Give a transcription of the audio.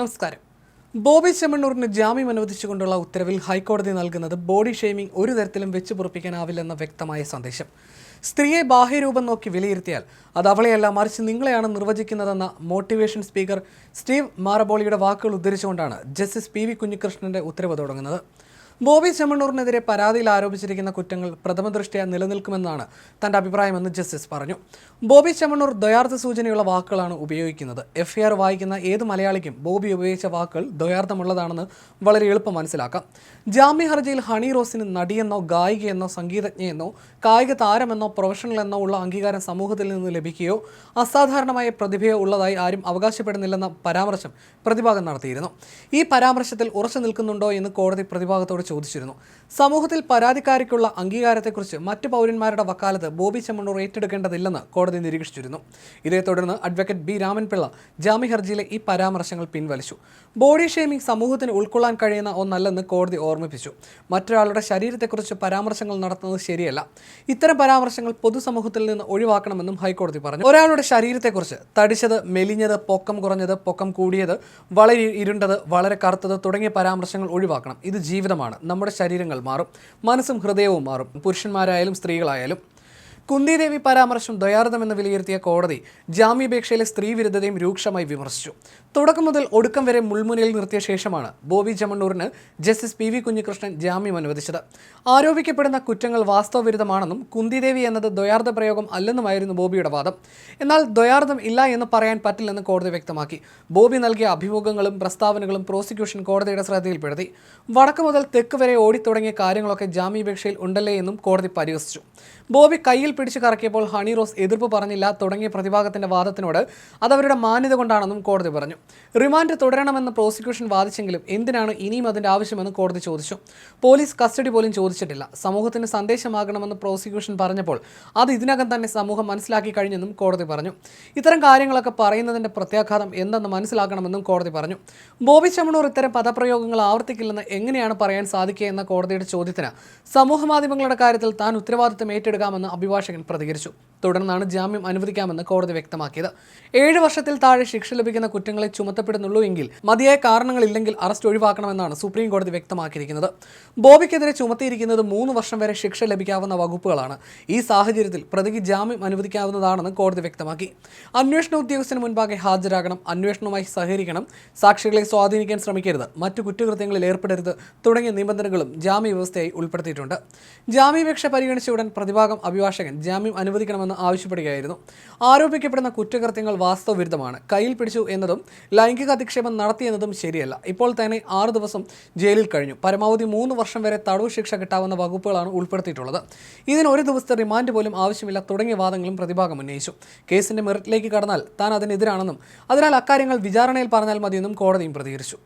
നമസ്കാരം. ബോബി ചെമ്മണ്ണൂരിന് ജാമ്യം അനുവദിച്ചുകൊണ്ടുള്ള ഉത്തരവിൽ ഹൈക്കോടതി നൽകുന്നത് ബോഡി ഷെയ്മിംഗ് ഒരു തരത്തിലും വെച്ച് പൊറപ്പിക്കാനാവില്ലെന്ന വ്യക്തമായ സന്ദേശം. സ്ത്രീയെ ബാഹ്യരൂപം നോക്കി വിലയിരുത്തിയാൽ അത് അവളെയല്ല മറിച്ച് നിങ്ങളെയാണ് നിർവചിക്കുന്നതെന്ന മോട്ടിവേഷൻ സ്പീക്കർ സ്റ്റീവ് മാറബോളിയുടെ വാക്കുകൾ ഉദ്ധരിച്ചുകൊണ്ടാണ് ജസ്റ്റിസ് പി വി കുഞ്ഞികൃഷ്ണന്റെ ഉത്തരവ് തുടങ്ങുന്നത്. ബോബി ചെമ്മണ്ണൂറിനെതിരെ പരാതിയിൽ ആരോപിച്ചിരിക്കുന്ന കുറ്റങ്ങൾ പ്രഥമ ദൃഷ്ട്യാ നിലനിൽക്കുമെന്നാണ് തന്റെ അഭിപ്രായമെന്ന് ജസ്റ്റിസ് പറഞ്ഞു. ബോബി ചെമ്മണ്ണൂർ ദ്വയാർത്ഥ സൂചനയുള്ള വാക്കുകളാണ് ഉപയോഗിക്കുന്നത്. എഫ്ഐആർ വായിക്കുന്ന ഏത് മലയാളിക്കും ബോബി ഉപയോഗിച്ച വാക്കുകൾ ദ്വയാർത്ഥമുള്ളതാണെന്ന് വളരെ എളുപ്പം മനസ്സിലാക്കാം. ജാമ്യ ഹർജിയിൽ ഹണി റോസിന് നടിയെന്നോ ഗായികയെന്നോ സംഗീതജ്ഞയെന്നോ കായിക താരമെന്നോ പ്രൊഫഷണൽ എന്നോ ഉള്ള അംഗീകാരം സമൂഹത്തിൽ നിന്ന് ലഭിക്കുകയോ അസാധാരണമായ പ്രതിഭയോ ഉള്ളതായി ആരും അവകാശപ്പെടുന്നില്ലെന്ന പരാമർശം പ്രതിഭാഗം നടത്തിയിരുന്നു. ഈ പരാമർശത്തിൽ ഉറച്ചു നിൽക്കുന്നുണ്ടോ എന്ന് കോടതി പ്രതിഭാഗത്തോട് ചോദിച്ചിരുന്നു. സമൂഹത്തിൽ പരാതിക്കാരിക്കുള്ള അംഗീകാരത്തെക്കുറിച്ച് മറ്റ് പൗരന്മാരുടെ വക്കാലത്ത് ബോബി ചെമ്മണ്ണൂർ ഏറ്റെടുക്കേണ്ടതില്ലെന്ന് കോടതി നിരീക്ഷിച്ചിരുന്നു. ഇതേ തുടർന്ന് അഡ്വക്കേറ്റ് ബി രാമൻപിള്ള ജാമ്യ ഹർജിയിലെ ഈ പരാമർശങ്ങൾ പിൻവലിച്ചു. ബോഡി ഷെയ്മിംഗ് സമൂഹത്തിന് ഉൾക്കൊള്ളാൻ കഴിയുന്ന ഒന്നല്ലെന്ന് കോടതി ഓർമ്മിപ്പിച്ചു. മറ്റൊരാളുടെ ശരീരത്തെക്കുറിച്ച് പരാമർശങ്ങൾ നടത്തുന്നത് ശരിയല്ല. ഇത്തരം പരാമർശങ്ങൾ പൊതുസമൂഹത്തിൽ നിന്ന് ഒഴിവാക്കണമെന്നും ഹൈക്കോടതി പറഞ്ഞു. ഒരാളുടെ ശരീരത്തെക്കുറിച്ച് തടിച്ചത് മെലിഞ്ഞത് പൊക്കം കുറഞ്ഞത് പൊക്കം കൂടിയത് വളരെ ഇരുണ്ടത് വളരെ കറുത്തത് തുടങ്ങിയ പരാമർശങ്ങൾ ഒഴിവാക്കണം. ഇത് ജീവിതമാണ്. നമ്മുടെ ശരീരങ്ങൾ മാറും. മനസ്സും ഹൃദയവും മാറും. പുരുഷന്മാരായാലും സ്ത്രീകളായാലും കുന്തിദേവി പരാമർശം ദ്വയാർത്ഥമെന്ന് വിലയിരുത്തിയ കോടതി ജാമ്യാപേക്ഷയിലെ സ്ത്രീവിരുദ്ധതയും രൂക്ഷമായി വിമർശിച്ചു. തുടക്കം മുതൽ ഒടുക്കം വരെ മുൾമുനയിൽ നിർത്തിയ ശേഷമാണ് ബോബി ജമണ്ണൂറിന് ജസ്റ്റിസ് പി വി കുഞ്ഞികൃഷ്ണൻ ജാമ്യം അനുവദിച്ചത്. ആരോപിക്കപ്പെടുന്ന കുറ്റങ്ങൾ വാസ്തവവിരുദ്ധമാണെന്നും കുന്തിദേവി എന്നത് ദ്വയാർത്ഥ പ്രയോഗം അല്ലെന്നുമായിരുന്നു ബോബിയുടെ വാദം. എന്നാൽ ദ്വയാർത്ഥം ഇല്ല എന്ന് പറയാൻ പറ്റില്ലെന്ന് കോടതി വ്യക്തമാക്കി. ബോബി നൽകിയ അഭിമുഖങ്ങളും പ്രസ്താവനകളും പ്രോസിക്യൂഷൻ കോടതിയുടെ ശ്രദ്ധയിൽപ്പെടുത്തി. വടക്ക് മുതൽ തെക്ക് വരെ ഓടിത്തുടങ്ങിയ കാര്യങ്ങളൊക്കെ ജാമ്യാപേക്ഷയിൽ ഉണ്ടല്ലേ എന്നും കോടതി പരിഹസിച്ചു. ബോബി കയ്യിൽ പിടിച്ചു കറക്കിയപ്പോൾ ഹണി റോസ് എതിർപ്പ് പറഞ്ഞില്ല തുടങ്ങിയ പ്രതിഭാഗത്തിന്റെ വാദത്തിനോട് അതവരുടെ മാന്യത കൊണ്ടാണെന്നും കോടതി പറഞ്ഞു. റിമാൻഡ് തുടരണമെന്ന് പ്രോസിക്യൂഷൻ വാദിച്ചെങ്കിലും എന്തിനാണ് ഇനിയും അതിന്റെ ആവശ്യമെന്ന് കോടതി ചോദിച്ചു. പോലീസ് കസ്റ്റഡി പോലും ചോദിച്ചിട്ടില്ല. സമൂഹത്തിന് സന്ദേശമാകണമെന്ന് പ്രോസിക്യൂഷൻ പറഞ്ഞപ്പോൾ അത് ഇതിനകം തന്നെ സമൂഹം മനസ്സിലാക്കി കഴിഞ്ഞെന്നും കോടതി പറഞ്ഞു. ഇത്തരം കാര്യങ്ങളൊക്കെ പറയുന്നതിന്റെ പ്രത്യാഘാതം എന്തെന്ന് മനസ്സിലാക്കണമെന്നും കോടതി പറഞ്ഞു. ബോബി ചമണൂർ ഇത്തരം പദപ്രയോഗങ്ങൾ ആവർത്തിക്കില്ലെന്ന് എങ്ങനെയാണ് പറയാൻ സാധിക്കുക എന്ന കോടതിയുടെ ചോദ്യത്തിന് സമൂഹ മാധ്യമങ്ങളുടെ കാര്യത്തിൽ താൻ ഉത്തരവാദിത്തം ഏറ്റെടുക്കാമെന്ന് അഭിഭാഷകൻ പ്രതികരിച്ചു. തുടർന്നാണ് ജാമ്യം അനുവദിക്കാമെന്ന് കോടതി വ്യക്തമാക്കിയത്. ഏഴ് വർഷത്തിൽ താഴെ ശിക്ഷ ലഭിക്കുന്ന കുറ്റങ്ങളെ ചുമത്തപ്പെടുന്നുള്ളൂ എങ്കിൽ മതിയായ കാരണങ്ങളില്ലെങ്കിൽ അറസ്റ്റ് ഒഴിവാക്കണമെന്നാണ് സുപ്രീം കോടതി വ്യക്തമാക്കിയിരിക്കുന്നത്. ബോബിക്കെതിരെ ചുമത്തിയിരിക്കുന്നത് മൂന്ന് വർഷം വരെ ശിക്ഷ ലഭിക്കാവുന്ന വകുപ്പുകളാണ്. ഈ സാഹചര്യത്തിൽ പ്രതിക്ക് ജാമ്യം അനുവദിക്കാവുന്നതാണെന്ന് കോടതി വ്യക്തമാക്കി. അന്വേഷണ ഉദ്യോഗസ്ഥന് മുൻപാകെ ഹാജരാകണം അന്വേഷണവുമായി സഹകരിക്കണം സാക്ഷികളെ സ്വാധീനിക്കാൻ ശ്രമിക്കരുത് മറ്റു കുറ്റകൃത്യങ്ങളിൽ ഏർപ്പെടരുത് തുടങ്ങിയ നിബന്ധനകളും ജാമ്യ വ്യവസ്ഥയായി ഉൾപ്പെടുത്തിയിട്ടുണ്ട്. ജാമ്യപേക്ഷ പരിഗണിച്ച ഉടൻ പ്രതിഭാഗം അഭിഭാഷകൻ ജാമ്യം അനുവദിക്കണമെന്ന് ആവശ്യപ്പെടുകയായിരുന്നു. ആരോപിക്കപ്പെടുന്ന കുറ്റകൃത്യങ്ങൾ വാസ്തവവിരുദ്ധമാണ് കയ്യിൽ പിടിച്ചു എന്നതും ലൈംഗിക അധിക്ഷേപം നടത്തിയെന്നതും ശരിയല്ല. ഇപ്പോൾ തന്നെ ആറ് ദിവസം ജയിലിൽ കഴിഞ്ഞു. പരമാവധി മൂന്ന് വർഷം വരെ തടവ് ശിക്ഷ കിട്ടാവുന്ന വകുപ്പുകളാണ് ഉൾപ്പെടുത്തിയിട്ടുള്ളത്. ഇതിന് ഒരു ദിവസത്തെ റിമാൻഡ് പോലും ആവശ്യമില്ല തുടങ്ങിയ വാദങ്ങളും പ്രതിഭാഗം ഉന്നയിച്ചു. കേസിന്റെ മെറിറ്റിലേക്ക് കടന്നാൽ താൻ അതിനെതിരാണെന്നും അതിനാൽ അക്കാര്യങ്ങൾ വിചാരണയിൽ പറഞ്ഞാൽ മതിയെന്നും കോടതിയും പ്രതികരിച്ചു.